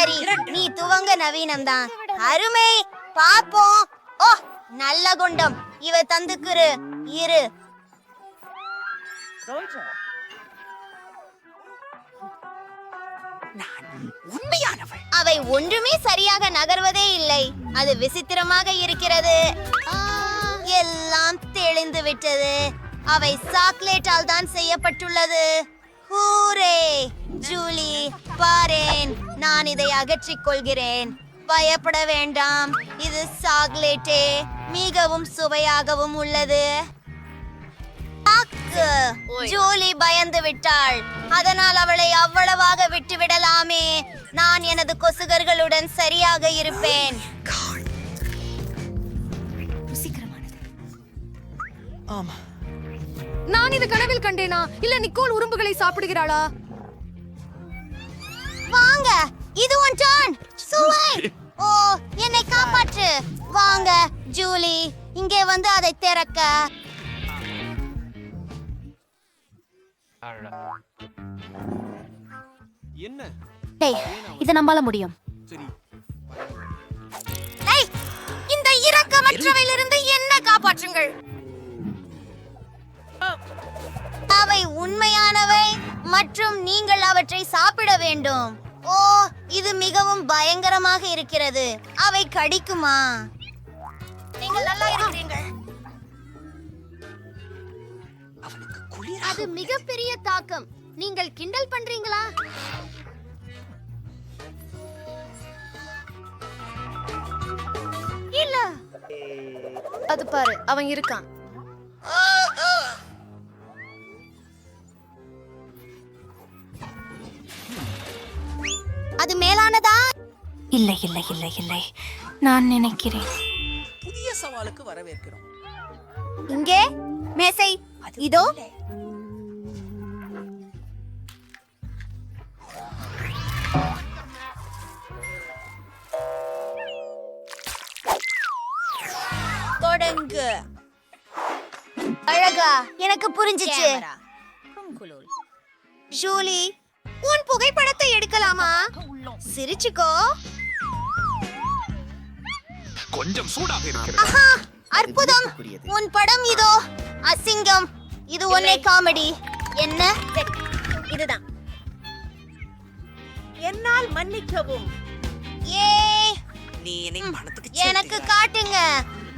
சரி நீ துவங்க நவீனம் தான் அருமை பாப்போம் ஓ நல்ல குண்டம். இவ தந்துக்குரு இரு. உண்மையானவள். அவை ஒன்றுமே சரியாக நகர்வதே இல்லை. அது விசித்திரமாக இருக்கிறது. எல்லாம் தெளிந்து விட்டது அவை சாக்லேட்டால் தான் செய்யப்பட்டுள்ளது. ஹூரே ஜூலி பாரேன். நான் இதை அகற்றிக் கொள்கிறேன் பயப்பட வேண்டாம். இது சாக்லேட்டே. மிகவும் சுவையாகவும் உள்ளது. ஜூலி பயந்து விட்டாள். அதனால் அவளை அவ்வளவாக விட்டு விடலாமே நான் எனது கொசுகர்களுடன் சரியாக இருப்பேன். ஆமா நான் இது கனவில் கண்டேனா? இல்ல நிக்கோல் உறும்புகளை சாப்பிடுகிறாளா? வாங்க இது உன் டர்ன் சுவை. ஓ என்னை காப்பாற்று. வாங்க ஜூலி இங்கே வந்து அதை திறக்க. என்ன? டேய் இத நம்பால முடியும். இந்த இரக்கமற்றவையிலிருந்து என்ன காப்பாற்றுங்கள்? அவை உண்மையானவை மற்றும் நீங்கள் அவற்றை சாப்பிட வேண்டும். ஓ இது மிகவும் பயங்கரமாக இருக்கிறது. அவை கடிக்குமா? நீங்கள் நல்லா இருக்கிறீர்கள். அது மிகப்பெரிய தாக்கம். நீங்கள் கிண்டல் பண்றீங்களா? இல்ல. அது பாரு அவன் இருக்கான். இல்லை இல்லை இல்லை இல்லை. நான் நினைக்கிறேன். புதிய சவாலுக்கு வரவேற்கிறோம். இங்கே மேசை இதோ. தொடங்கு. அழகா எனக்கு புரிஞ்சுச்சு. ஜூலி உன் புகைப்படத்தை எடுக்கலாமா? சிரிச்சுக்கோ. கொஞ்சம் சூடாக இருக்கிறது. ஆஹா அற்புதம். உன் படம் இதோ. அசிங்கம். இது ஒன்னே காமெடி. என்ன? இதுதான். என்னால் மன்னிக்கவும். ஏ. நீ என்னை பணத்துக்கு எனக்கு. காட்டுங்க.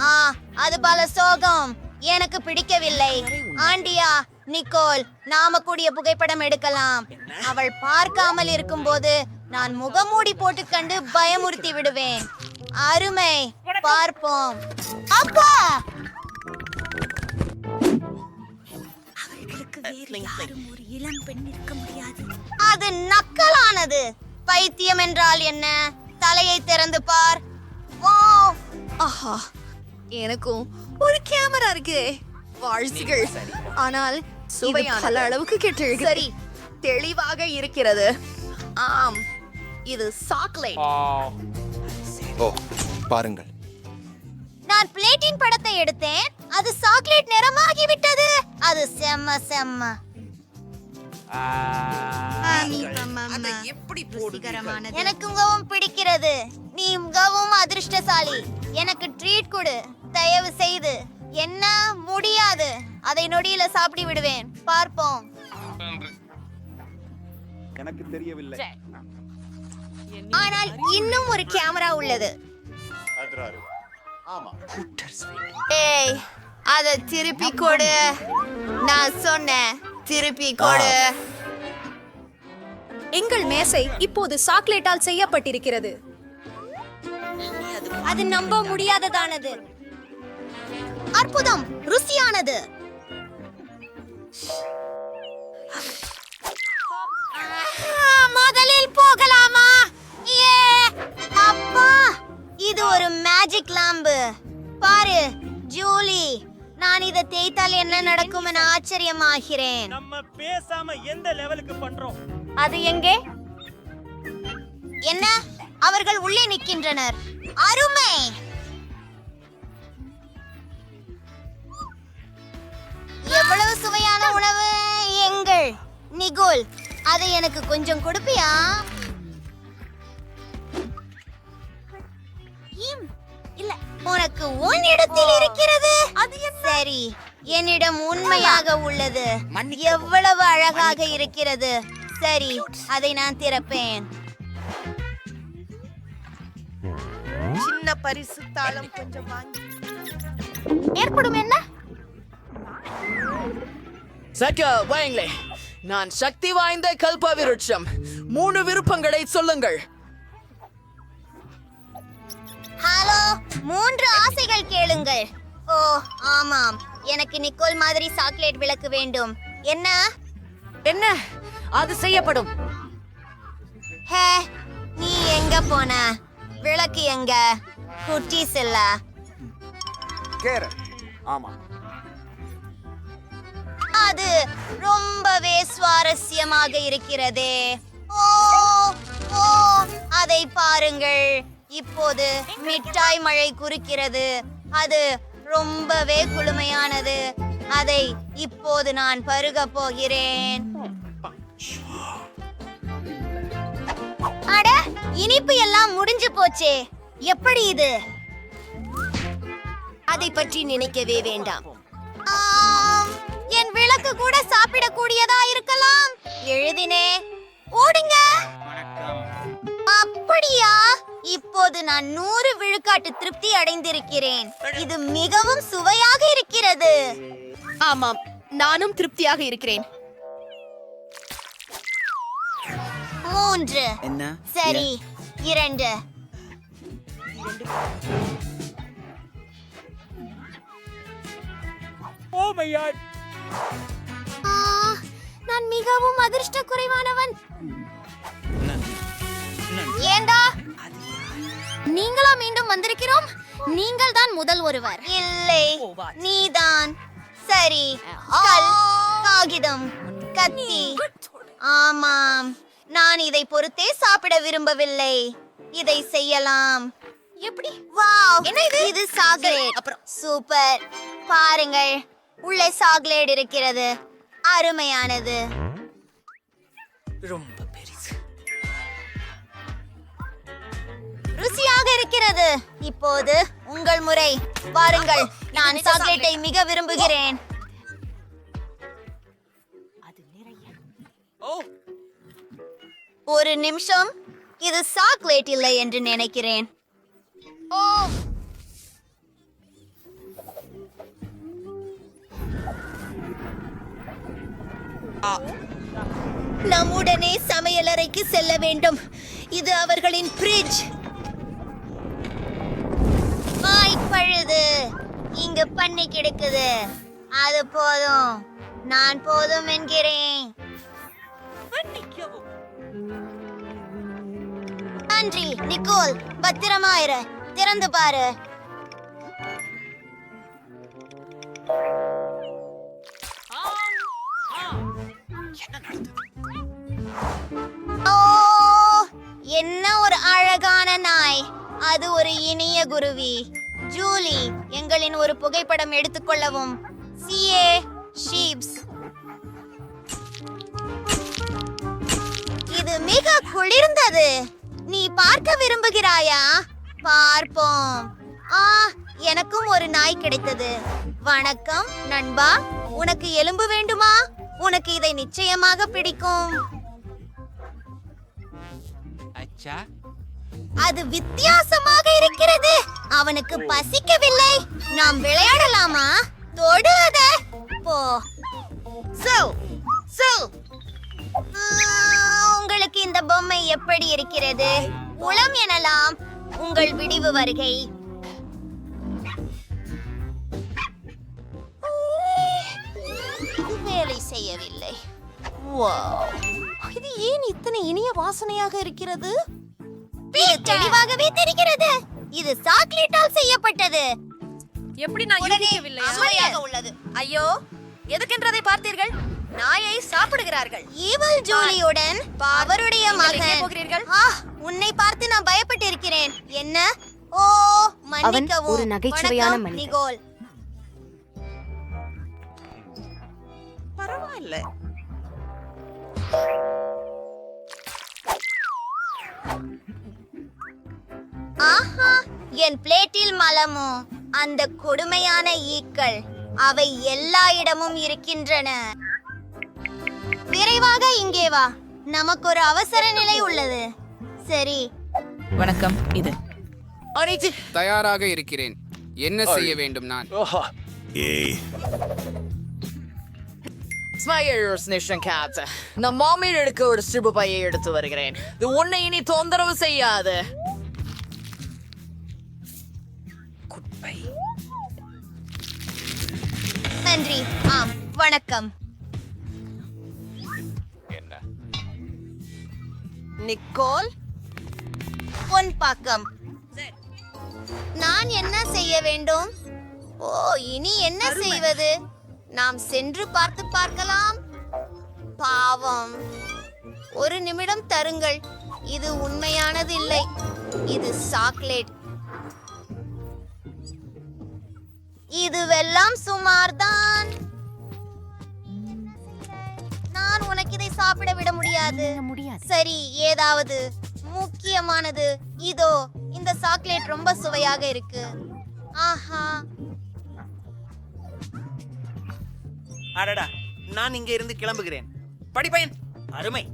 ஆ அது பல சோகம். எனக்கு பிடிக்கவில்லை. ஆண்டியா நிக்கோல் நாம கூடிய புகைப்படம் எடுக்கலாம். அவள் பார்க்காமல் இருக்கும்போது நான் முகமூடி போட்டுக்கண்டு பயமுறுத்தி விடுவேன். அருமை பார்ப்போம். அப்பா! அது நக்கலானது. பைத்தியம் என்றால் என்ன? தலையை திறந்து பார். ஓ! ஆஹா எனக்கும் ஒரு கேமரா இருக்கு. வாழ்த்துகள் ஆனால் சுவையான அளவுக்கு கெட்டு சரி. தெளிவாக இருக்கிறது. ஆம். இது சாக்லேட். ஓ பாருங்கள். நான் பிளேட்டின் படத்தை எடுத்தேன். அது சாக்லேட் நிறமாகி விட்டது அது செம்ம செம்ம. எனக்கு மிகவும் பிடிக்கிறது. நீ மிகவும் அதிர்ஷ்டசாலி. எனக்கு ட்ரீட் கொடு. தயவு செய்து. என்ன? முடியாது. அதை நொடியில சாப்பிடி விடுவேன். பார்ப்போம். எனக்கு தெரியவில்லை. ஆனால் இன்னும் ஒரு கேமரா உள்ளது. ஏய் அத திருப்பி கொடு. நான் சொன்னேன். திருப்பி கொடு. எங்கள் மேசை இப்போது சாக்லேட்டால் செய்யப்பட்டிருக்கிறது. அது நம்ப முடியாததானது. அற்புதம் ருசியானது. முதலில் போகலாமா. அப்பா இது ஒரு மேஜிக் லாம்பு பாரு ஜூலி நான் இதை தேய்த்தால் என்ன நடக்கும் என ஆச்சரியமாகிறேன். நம்ம பேசாம எந்த லெவலுக்கு பண்றோம்? அது எங்கே? என்ன? அவர்கள் உள்ளே நிற்கின்றனர். அருமை! எவ்வளவு சுவையான உணவு? எங்கள். நிகோல் அதை எனக்கு கொஞ்சம் கொடுப்பியா? இல்ல உனக்கு உன் இடத்தில் இருக்கிறது. சரி என்னிடம் உண்மையாக உள்ளது. எவ்வளவு அழகாக இருக்கிறது. சரி அதை நான் திறப்பேன். சின்ன பரிசு தாளம் கொஞ்சம் வாங்கி. ஏற்படும் என்ன? சக்க வாங்களே நான் சக்தி வாய்ந்த கல்ப விருட்சம் மூணு விருப்பங்களை சொல்லுங்கள். மூன்று ஆசைகள் கேளுங்கள். ஓ ஆமாம். எனக்கு நிக்கோல் மாதிரி சாக்லேட் விளக்கு வேண்டும். என்ன? என்ன? அது செய்யப்படும். ஹே நீ எங்க போன? விளக்கு எங்க? குட்டீஸ் இல்ல. கேரட் ஆமா. அது ரொம்பவே சுவாரஸ்யமாக இருக்கிறதே. ஓ ஓ அதை பாருங்கள். இப்போது மிட்டாய் மழை குறுக்கிறது. அது ரொம்பவே குளுமையானது. அதை இப்போது நான் பருக போகிறேன். அட இனிப்பு எல்லாம் முடிஞ்சு போச்சே. எப்படி இது? அதை பற்றி நினைக்கவே வேண்டாம். என் விளக்கு கூட சாப்பிடக்கூடியதா இருக்கலாம். எழுதினே. ஓடுங்க. அப்படியா? இப்போது நான் நூறு விழுக்காட்டு திருப்தி அடைந்திருக்கிறேன். இது மிகவும் சுவையாக இருக்கிறது. ஆமாம் நானும் திருப்தியாக இருக்கிறேன். மூன்று. என்ன? சரி இரண்டு. ஓ மை காட் ஆ, நான் மிகவும் அதிர்ஷ்ட குறைவானவன் ஏண்டா? நீங்களா மீண்டும் வந்திருக்கிறோம். நீங்கள் தான் முதல் ஒருவர். இல்லை. நீதான். சரி. கல் காகிதம் கத்தி. ஆமாம். நான் இதை பொறுத்தே சாப்பிட விரும்பவில்லை. இதை செய்யலாம். எப்படி? வாவ். என்ன இது? இது சாக்லேட். அப்புறம்? சூப்பர். பாருங்கள். உள்ளே சாக்லேட் இருக்கிறது. அருமையானது. ரொம்ப ருசியாக இருக்கிறது. இப்போது உங்கள் முறை. பாருங்கள் நான் சாக்லேட்டை மிக விரும்புகிறேன். ஒரு நிமிஷம் இது சாக்லேட் இல்லை என்று நினைக்கிறேன். ஓ. நம்முடனே சமையலறைக்கு செல்ல வேண்டும். இது அவர்களின் ஃப்ரிட்ஜ் வாய்ப்பழுது இங்க பண்ணி கிடக்குது. அது போதும். நான் போதும் என்கிறேன். நன்றி நிக்கோல். பத்திரமா இரு திறந்து பாரு. ஓ என்ன ஒரு அழகான நாய். அது ஒரு இனிய குருவி. ஜூலி எங்களின் ஒரு புகைப்படம் எடுத்துக்கொள்ளவும். சிஏ ஷீப்ஸ். இது மிக குளிர்ந்தது. நீ பார்க்க விரும்புகிறாயா? பார்ப்போம். ஆ எனக்கும் ஒரு நாய் கிடைத்தது. வணக்கம் நண்பா. உனக்கு எலும்பு வேண்டுமா? உனக்கு இதை நிச்சயமாக பிடிக்கும். அச்சா அது வித்தியாசமாக இருக்கிறது. அவனுக்கு பசிக்கவில்லை. நாம் விளையாடலாமா? தொடு அத. போ. சோ உங்களுக்கு இந்த பொம்மை எப்படி இருக்கிறது? உளம் எனலாம். உங்கள் விடிவு வருகை. வேலை செய்யவில்லை. இது ஏன் இத்தனை இனிய வாசனையாக இருக்கிறது? இது தெளிவாகவே தெரிகிறது. இது சாக்லேட்டால் செய்யப்பட்டது. எப்படி நான் யூகிக்கவில்லை சுவையாக உள்ளது. ஐயோ எதுக்கென்றதை பார்த்தீர்கள்? நாயை சாப்பிடுகிறார்கள். ஈவல் ஜூலியுடன் அவருடைய மகன். போகிறீர்கள்? உன்னை பார்த்து நான் பயப்பட்டிருக்கிறேன். என்ன? ஓ மன்னிக்கவும். ஒரு நகைச்சுவையான மனிதன். பரவாயில்ல. ஆஹா என் பிளேட்டில் மலமோ. அந்த கொடுமையான ஈக்கள் அவை எல்லா இடமும் இருக்கின்றன. விரைவாக இங்கே வா. நமக்கு ஒரு அவசர நிலை உள்ளது. சரி. வணக்கம் இது. தயாராக இருக்கிறேன். என்ன செய்ய வேண்டும் நான்? ஸ்மையர்ஸ் நேஷன் கேட் நான் மாமியில் எடுக்க ஒரு சிறு பையை எடுத்து வருகிறேன். இது உன்னை இனி தொந்தரவு செய்யாது. நன்றி. ஆம் வணக்கம். நிக்கோல்? பொன் பாக்கம் நான் என்ன செய்ய வேண்டும்? ஓ இனி என்ன செய்வது? நாம் சென்று பார்த்து பார்க்கலாம். பாவம். ஒரு நிமிடம் தருங்கள். இது உண்மையானது இல்லை இது சாக்லேட். இதுவெல்லாம் சுமார்தான். நான் உனக்கு இதை சாப்பிட விட முடியாது. சரி ஏதாவது. முக்கியமானது. இதோ இந்த சாக்லேட் ரொம்ப சுவையாக இருக்கு. ஆஹா. அடடா நான் இங்க இருந்து கிளம்புகிறேன். படிப்பயன் அருமை.